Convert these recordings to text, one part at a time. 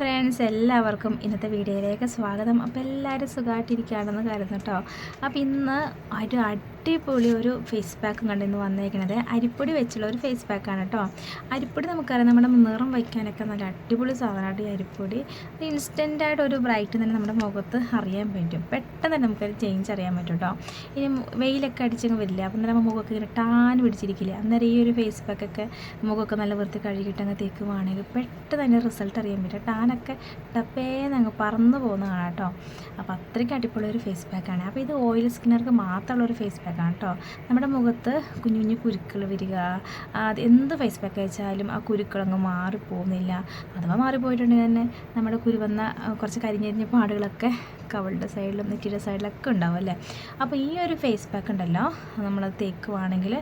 Friends എല്ലാവർക്കും ഇന്നത്തെ വീഡിയോയിലേക്ക് സ്വാഗതം. അപ്പോൾ എല്ലാവരും സുഖമായിട്ടിരിക്കുകയാണെന്ന് കരുതുന്നു കേട്ടോ അപ്പോൾ ഇന്ന് ഒരു അടിപൊളി ഒരു ഫേസ് പാക്ക് കണ്ടിന്ന് വന്നേക്കണത്. അരിപ്പൊടി വെച്ചുള്ള ഒരു ഫേസ് പാക്കാണ് കേട്ടോ അരിപ്പൊടി നമുക്കറിയാം നമ്മുടെ നിറം വയ്ക്കാനൊക്കെ നല്ല അടിപൊളി സാധനമായിട്ട് ഈ അരിപ്പൊടി. ഇൻസ്റ്റന്റായിട്ട് ഒരു ബ്രൈറ്റ് തന്നെ നമ്മുടെ മുഖത്ത് അറിയാൻ പറ്റും. പെട്ടെന്ന് തന്നെ നമുക്കൊരു ചേഞ്ച് അറിയാൻ പറ്റും കേട്ടോ ഇനി വെയിലൊക്കെ അടിച്ചങ്ങ് വരില്ല അപ്പം നമ്മുടെ മുഖമൊക്കെ ഇങ്ങനെ ടാൻ പിടിച്ചിരിക്കില്ല. അന്നേരം ഈ ഒരു ഫേസ് പാക്കൊക്കെ മുഖമൊക്കെ നല്ല വൃത്തി കഴുകിയിട്ട് അങ്ങ് തേക്കുവാണെങ്കിൽ പെട്ടെന്ന് തന്നെ റിസൾട്ട് അറിയാൻ പറ്റും. ടാനൊക്കെ ടപ്പേന്ന് അങ്ങ് പറന്ന് പോകുന്നതാണ് കേട്ടോ അപ്പോൾ അത്രയ്ക്ക് അടിപൊളി ഒരു ഫേസ് പാക്കാണ് അപ്പോൾ ഇത് ഓയിൽ സ്കിന്നർക്ക് മാത്രമുള്ള ഒരു ഫേസ് പാക്കാണ് കേട്ടോ. നമ്മുടെ മുഖത്ത് കുഞ്ഞു കുഞ്ഞു കുരുക്കൾ വരിക അത് എന്ത് ഫേസ് പാക്ക് അയച്ചാലും ആ കുരുക്കളങ്ങ് മാറിപ്പോകുന്നില്ല അഥവാ മാറിപ്പോയിട്ടുണ്ടെങ്കിൽ തന്നെ നമ്മുടെ കുരു വന്ന കുറച്ച് കരിഞ്ഞരിഞ്ഞ പാടുകളൊക്കെ കവളുടെ സൈഡിലും നെറ്റിയുടെ സൈഡിലൊക്കെ ഉണ്ടാവും അല്ലേ? അപ്പോൾ ഈ ഒരു ഫേസ് പാക്ക് ഉണ്ടല്ലോ നമ്മൾ തേക്കുവാണെങ്കിൽ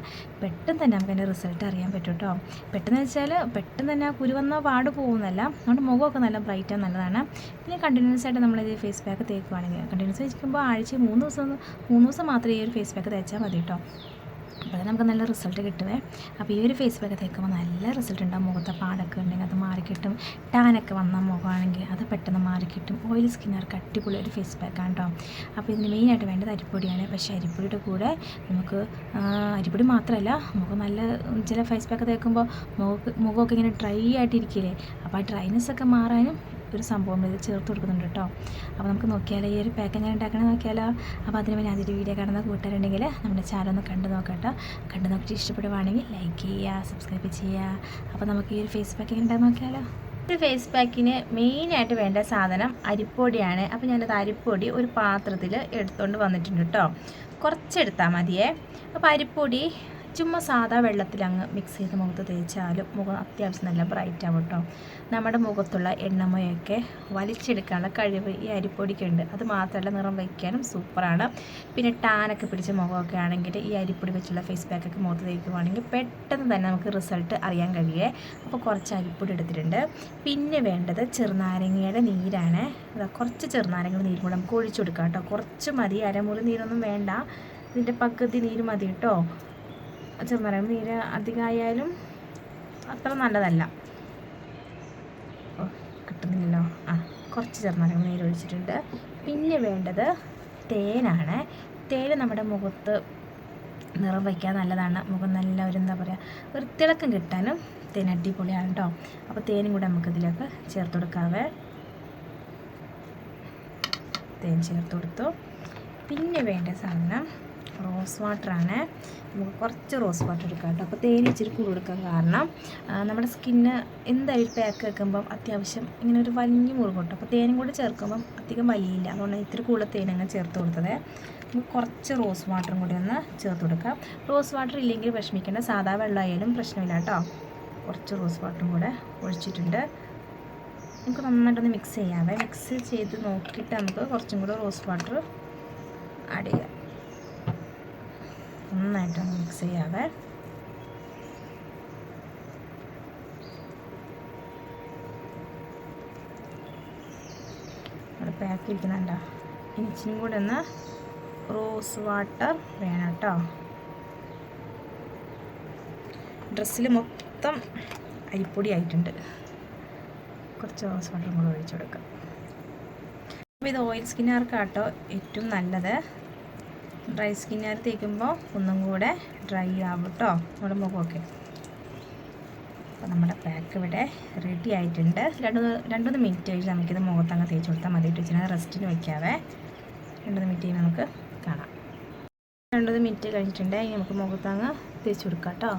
പെട്ടെന്ന് തന്നെ നമുക്ക് അതിന്റെ റിസൾട്ട് അറിയാൻ പറ്റും കേട്ടോ. പെട്ടെന്ന് വെച്ചാൽ പെട്ടെന്ന് തന്നെ ആ കുരു വന്ന പാട് പോകുന്നല്ല നമ്മുടെ മുഖമൊക്കെ നല്ല ബ്രൈറ്റ് നല്ലതാണ്. പിന്നെ കണ്ടിന്യൂസ് ആയിട്ട് നമ്മൾ ഈ ഫേസ് പാക്ക് തേക്കുവാണെങ്കിൽ കണ്ടിന്യൂസ് വെച്ചിരിക്കുമ്പോൾ ആഴ്ച മൂന്ന് ദിവസം മൂന്ന് ദിവസം മാത്രമേ ഈ ഒരു ഫേസ് പാക്ക് തേച്ചാൽ മതി കേട്ടോ. അപ്പോൾ നമുക്ക് നല്ല റിസൾട്ട് കിട്ടുവേ. അപ്പോൾ ഈ ഒരു ഫേസ് പാക്ക് തേക്കുമ്പോൾ നല്ല റിസൾട്ട് ഉണ്ടാവും മുഖത്തെ പാടൊക്കെ ഉണ്ടെങ്കിൽ അത് മാറിക്കിട്ടും ടാനൊക്കെ വന്ന മുഖമാണെങ്കിൽ അത് പെട്ടെന്ന് മാറിക്കിട്ടും ഓയിൽ സ്കിന്നർക്ക് അടിപൊളി ഒരു ഫേസ് പാക്കാണ് കേട്ടോ അപ്പോൾ ഇതിന് മെയിനായിട്ട് വേണ്ടത് അരിപ്പൊടിയാണ്. പക്ഷേ അരിപ്പൊടിയുടെ കൂടെ നമുക്ക് അരിപ്പൊടി മാത്രമല്ല മുഖം നല്ല ചില ഫേസ് പാക്ക് തേക്കുമ്പോൾ മുഖ മുഖമൊക്കെ ഇങ്ങനെ ഡ്രൈ ആയിട്ടിരിക്കില്ലേ? അപ്പോൾ ആ ഡ്രൈനെസ് ഒക്കെ മാറാനും ഒരു സംഭവം ഇത് ചേർത്ത് കൊടുക്കുന്നുണ്ട് കേട്ടോ. അപ്പോൾ നമുക്ക് നോക്കിയാലോ ഈ ഒരു പാക്ക് എങ്ങനെ ഉണ്ടാക്കണം നോക്കിയാലോ. അപ്പോൾ അതിന് വേണ്ടി അതിന്റെ വീഡിയോ കാണുന്ന കൂട്ടുകാരുണ്ടെങ്കിൽ നമ്മുടെ ചാനൽ ഒന്ന് കണ്ടു നോക്കട്ടോ കണ്ടു നോക്കിയിട്ട് ഇഷ്ടപ്പെടുവാണെങ്കിൽ ലൈക്ക് ചെയ്യുക സബ്സ്ക്രൈബ് ചെയ്യുക. അപ്പോൾ നമുക്ക് ഈ ഒരു ഫേസ് പാക്ക് എങ്ങനെ ഉണ്ടാകും നോക്കിയാലോ. ഒരു ഫേസ് പാക്കിന് മെയിനായിട്ട് വേണ്ട സാധനം അരിപ്പൊടിയാണ്. അപ്പോൾ ഞാനത് അരിപ്പൊടി ഒരു പാത്രത്തിൽ എടുത്തുകൊണ്ട് വന്നിട്ടുണ്ട് കേട്ടോ. കുറച്ചെടുത്താൽ മതിയേ. അപ്പോൾ അരിപ്പൊടി ചുമ്മാ സാധാ വെള്ളത്തിൽ അങ്ങ് മിക്സ് ചെയ്ത് മുഖത്ത് തേച്ചാലും മുഖം അത്യാവശ്യം നല്ല ബ്രൈറ്റ് ആവും കേട്ടോ നമ്മുടെ മുഖത്തുള്ള എണ്ണമയൊക്കെ വലിച്ചെടുക്കാനുള്ള കഴിവ് ഈ അരിപ്പൊടിക്കുണ്ട്. അത് മാത്രമല്ല നിറം വയ്ക്കാനും സൂപ്പറാണ് പിന്നെ ടാനൊക്കെ പിടിച്ച മുഖമൊക്കെ ആണെങ്കിൽ ഈ അരിപ്പൊടി വെച്ചുള്ള ഫേസ് പാക്കൊക്കെ മുഖത്ത് തേക്കുവാണെങ്കിൽ പെട്ടെന്ന് തന്നെ നമുക്ക് റിസൾട്ട് അറിയാൻ കഴിയേ. അപ്പോൾ കുറച്ച് അരിപ്പൊടി എടുത്തിട്ടുണ്ട്. പിന്നെ വേണ്ടത് ചെറുനാരങ്ങയുടെ നീരാണ്. കുറച്ച് ചെറുനാരങ്ങയുടെ നീരും കൂടെ നമുക്ക് ഒഴിച്ചു കൊടുക്കാം കേട്ടോ കുറച്ച് മതി. അരമുറി നീരൊന്നും വേണ്ട. ഇതിന്റെ പകുതി നീര് മതി കേട്ടോ ചെറുനാരങ്ങ നീര് അധികമായാലും അത്ര നല്ലതല്ല. കിട്ടുന്നില്ലല്ലോ. ആ കുറച്ച് ചെറുനാരകം നീര് ഒഴിച്ചിട്ടുണ്ട്. പിന്നെ വേണ്ടത് തേനാണ്. തേൻ നമ്മുടെ മുഖത്ത് നിറം വയ്ക്കാൻ നല്ലതാണ്. മുഖം നല്ല ഒരു എന്താ പറയുക ഒരു തിളക്കം കിട്ടാനും തേൻ അടിപൊളിയാണ് കേട്ടോ അപ്പോൾ തേനും കൂടെ നമുക്കിതിലേക്ക് ചേർത്ത് കൊടുക്കാവേ. തേൻ ചേർത്ത് കൊടുത്തു. പിന്നെ വേണ്ട സാധനം റോസ് വാട്ടറാണ്. നമുക്ക് കുറച്ച് റോസ് വാട്ടർ എടുക്കാം കേട്ടോ. അപ്പോൾ തേൻ ഇച്ചിരി കൂടുതൽ എടുക്കാൻ കാരണം നമ്മുടെ സ്കിന്ന് എന്തായാലും പാക്ക് വെക്കുമ്പം അത്യാവശ്യം ഇങ്ങനെ ഒരു വലിഞ്ഞു മുറുകും കേട്ടോ. അപ്പോൾ തേനും കൂടി ചേർക്കുമ്പം അധികം വലിയില്ല. അതുകൊണ്ട് ഇത്തിരി കൂടുതൽ തേൻ അങ്ങ് ചേർത്ത് കൊടുത്തത്. നമുക്ക് കുറച്ച് റോസ് വാട്ടറും കൂടി ഒന്ന് ചേർത്ത് കൊടുക്കാം. റോസ് വാട്ടർ ഇല്ലെങ്കിൽ വിഷമിക്കേണ്ട. സാധാ വെള്ളമായാലും പ്രശ്നമില്ല കേട്ടോ. കുറച്ച് റോസ് വാട്ടറും കൂടെ ഒഴിച്ചിട്ടുണ്ട്. നമുക്ക് നന്നായിട്ടൊന്ന് മിക്സ് ചെയ്യാവേ. മിക്സ് ചെയ്ത് നോക്കിയിട്ട് നമുക്ക് കുറച്ചും കൂടെ റോസ് വാട്ടർ ആഡ് ചെയ്യാം. നന്നായിട്ടൊന്ന് മിക്സ് ചെയ്യാതെ പാക്ക് ഇരിക്കുന്നുണ്ടോ? ഇനി കൂടെ ഒന്ന് റോസ് വാട്ടർ വേണം കേട്ടോ ഡ്രസ്സിൽ മൊത്തം അരിപ്പൊടി ആയിട്ടുണ്ട്. കുറച്ച് റോസ് വാട്ടറും കൂടെ ഒഴിച്ചു കൊടുക്കാം. അപ്പോൾ ഇത് ഓയിൽ സ്കിന്നുകാർക്കാട്ടോ ഏറ്റവും നല്ലത്? ഡ്രൈ സ്കിന്നർ തേക്കുമ്പോൾ ഒന്നും കൂടെ ഡ്രൈ ആവും കേട്ടോ നമ്മുടെ മുഖമൊക്കെ. അപ്പോൾ നമ്മുടെ പാക്ക് ഇവിടെ റെഡി ആയിട്ടുണ്ട്. രണ്ട് രണ്ടൂന്ന് മിനിറ്റ് കഴിഞ്ഞ് നമുക്കിത് മുഖത്ത് അങ്ങ് തേച്ച് കൊടുത്താൽ മതി. വെച്ചാൽ റെസ്റ്റിന് വയ്ക്കാവേ രണ്ട് മിനിറ്റ് കഴിഞ്ഞ് നമുക്ക് കാണാം. രണ്ടൂന്ന് മിനിറ്റ് കഴിഞ്ഞിട്ടുണ്ടെങ്കിൽ നമുക്ക് മുഖത്ത് അങ്ങ് തേച്ച് കൊടുക്കാം കേട്ടോ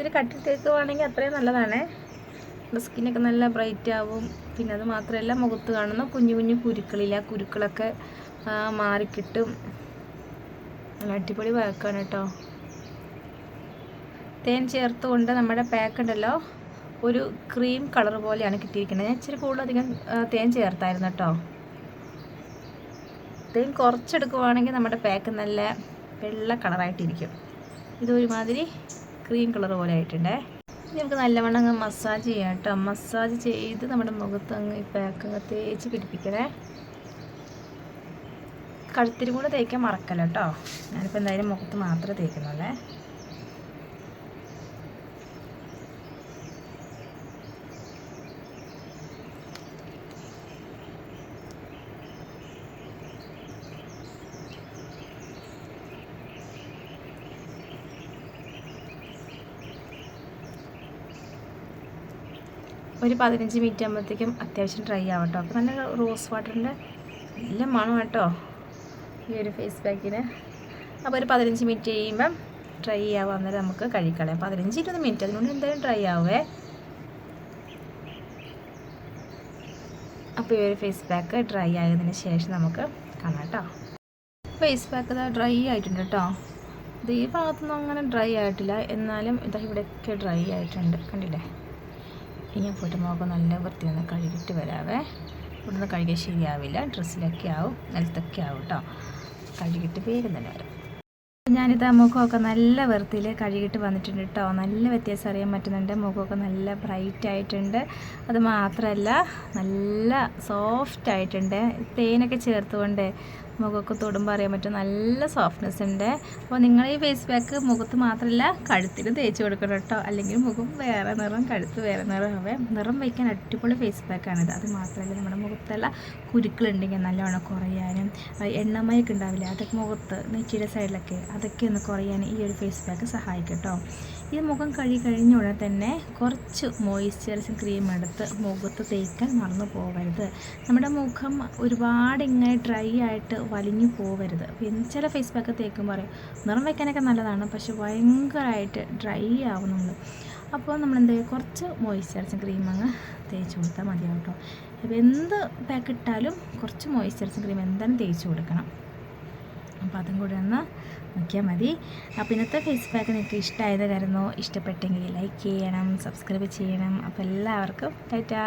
ഇത്തിരി കട്ടി തേക്കുവാണെങ്കിൽ അത്രയും നല്ലതാണ്. നമ്മുടെ സ്കിന്നൊക്കെ നല്ല ബ്രൈറ്റ് ആവും. പിന്നെ അത് മാത്രമല്ല മുഖത്ത് കാണുന്ന കുഞ്ഞു കുഞ്ഞു കുരുക്കളില്ല കുരുക്കളൊക്കെ മാറിക്കിട്ടും. നല്ല അടിപൊളി പാക്കാണ് കേട്ടോ. തേൻ ചേർത്തുകൊണ്ട് നമ്മുടെ പാക്ക് ഉണ്ടല്ലോ ഒരു ക്രീം കളർ പോലെയാണ് കിട്ടിയിരിക്കുന്നത്. ഞാൻ ഇച്ചിരി കൂടുതലധികം തേൻ ചേർത്തായിരുന്നു കേട്ടോ. തേൻ കുറച്ചെടുക്കുവാണെങ്കിൽ നമ്മുടെ പാക്ക് നല്ല വെള്ള കളറായിട്ടിരിക്കും ഇത് ഒരുമാതിരി ക്രീം കളർ പോലെ ആയിട്ടുണ്ടേ. നമുക്ക് നല്ലവണ്ണം അങ്ങ് മസാജ് ചെയ്യാം കേട്ടോ. മസാജ് ചെയ്ത് നമ്മുടെ മുഖത്ത് അങ്ങ് ഈ പാക്ക് അങ്ങ് തേച്ച് പിടിപ്പിക്കണേ. കഴുത്തിരി കൂടെ തേക്കാൻ മറക്കല്ലോ കേട്ടോ. ഞാനിപ്പോൾ എന്തായാലും മുഖത്ത് മാത്രമേ തേക്കുന്നുള്ളേ. ഒരു പതിനഞ്ച് മിനിറ്റ് ആകുമ്പോഴത്തേക്കും അത്യാവശ്യം ഡ്രൈ ആവട്ടോ അപ്പോൾ നല്ല റോസ് വാട്ടറിന്റെ നല്ല മണം കേട്ടോ ഈ ഒരു ഫേസ് പാക്കിന് അപ്പോൾ ഒരു പതിനഞ്ച് മിനിറ്റ് കഴിയുമ്പം ഡ്രൈ ആവുക അന്നേരം നമുക്ക് കഴിക്കളയാം പതിനഞ്ച് ഇരുപത് മിനിറ്റ് അതിനുള്ളിൽ എന്തായാലും ഡ്രൈ ആവേ. അപ്പോൾ ഈ ഒരു ഫേസ് പാക്ക് ഡ്രൈ ആയതിന് ശേഷം നമുക്ക് കാണാം കേട്ടോ ഫേസ് പാക്ക് ഇതാ ഡ്രൈ ആയിട്ടുണ്ട് കേട്ടോ ഇത് ഈ ഭാഗത്തൊന്നും അങ്ങനെ ഡ്രൈ ആയിട്ടില്ല. എന്നാലും ഇതാ ഇവിടെയൊക്കെ ഡ്രൈ ആയിട്ടുണ്ട്. കണ്ടില്ലേ? ഞാൻ പോയിട്ട് മുഖം നല്ല വൃത്തി നിന്ന് കഴുകിയിട്ട് വരാവേ. ഇവിടുന്ന് കഴുകിയ ശരിയാവില്ല. ഡ്രസ്സിലൊക്കെ ആവും നിലത്തൊക്കെ ആവും കേട്ടോ കഴുകിയിട്ട് വേഗം വരാം. ഞാനിത് മുഖമൊക്കെ നല്ല വൃത്തിയിൽ കഴുകിയിട്ട് വന്നിട്ടുണ്ട് കേട്ടോ നല്ല വ്യത്യാസം അറിയാൻ പറ്റുന്നുണ്ട്. മുഖമൊക്കെ നല്ല ബ്രൈറ്റ് ആയിട്ടുണ്ട്. അത് മാത്രമല്ല നല്ല സോഫ്റ്റ് ആയിട്ടുണ്ട്. തേനൊക്കെ ചേർത്തുകൊണ്ട് മുഖമൊക്കെ തൊടുമ്പോൾ അറിയാൻ പറ്റും നല്ല സോഫ്റ്റ്നെസ് ഉണ്ട് അപ്പോൾ നിങ്ങൾ ഈ ഫേസ് പാക്ക് മുഖത്ത് മാത്രമല്ല കഴുത്തിലും തേച്ച് കൊടുക്കണം കേട്ടോ അല്ലെങ്കിൽ മുഖം വേറെ നിറം കഴുത്ത് വേറെ നിറം. ആവേ നിറം വയ്ക്കാൻ അടിപൊളി ഫേസ് പാക്കാണിത് അത് മാത്രമല്ല നമ്മുടെ മുഖത്തുള്ള കുരുക്കളുണ്ടെങ്കിൽ നല്ലോണം കുറയാനും എണ്ണമയൊക്കെ ഉണ്ടാവില്ല അതൊക്കെ മുഖത്ത് നെറ്റിയുടെ സൈഡിലൊക്കെ അതൊക്കെ ഒന്ന് കുറയാൻ ഈ ഒരു ഫേസ് പാക്ക് സഹായിക്കും കേട്ടോ ഈ മുഖം കഴുകി കഴിഞ്ഞ ഉടനെ തന്നെ കുറച്ച് മോയ്സ്ചറൈസിങ് ക്രീം എടുത്ത് മുഖത്ത് തേക്കാൻ മറന്നു പോകരുത് നമ്മുടെ മുഖം ഒരുപാട് ഇങ്ങനെ ഡ്രൈ ആയിട്ട് വലിഞ്ഞു പോകരുത്. പിന്നെ ചില ഫേസ് പാക്ക് തേക്കുമ്പോൾ പറയും. നിറം വയ്ക്കാനൊക്കെ നല്ലതാണ് പക്ഷെ ഭയങ്കരമായിട്ട് ഡ്രൈ ആവുന്നുള്ളൂ അപ്പോൾ നമ്മൾ എന്ത് ചെയ്യുക കുറച്ച് മോയ്സ്ചറൈസിങ് ക്രീം അങ്ങ് തേച്ച് കൊടുത്താൽ മതിയാവും കേട്ടോ. അപ്പോൾ എന്ത് പാക്ക് ഇട്ടാലും കുറച്ച് മോയ്സ്ചറൈസിങ് ക്രീം എന്തായാലും തേച്ച് കൊടുക്കണം. അപ്പോൾ അതും കൂടെ ഒന്ന് നോക്കിയാൽ മതി. അപ്പോൾ ഇന്നത്തെ ഫേസ് പാക്ക് നിങ്ങൾക്ക് ഇഷ്ടമായത് കാരണോ ഇഷ്ടപ്പെട്ടെങ്കിൽ ലൈക്ക് ചെയ്യണം സബ്സ്ക്രൈബ് ചെയ്യണം. അപ്പോൾ എല്ലാവർക്കും ടാറ്റാ!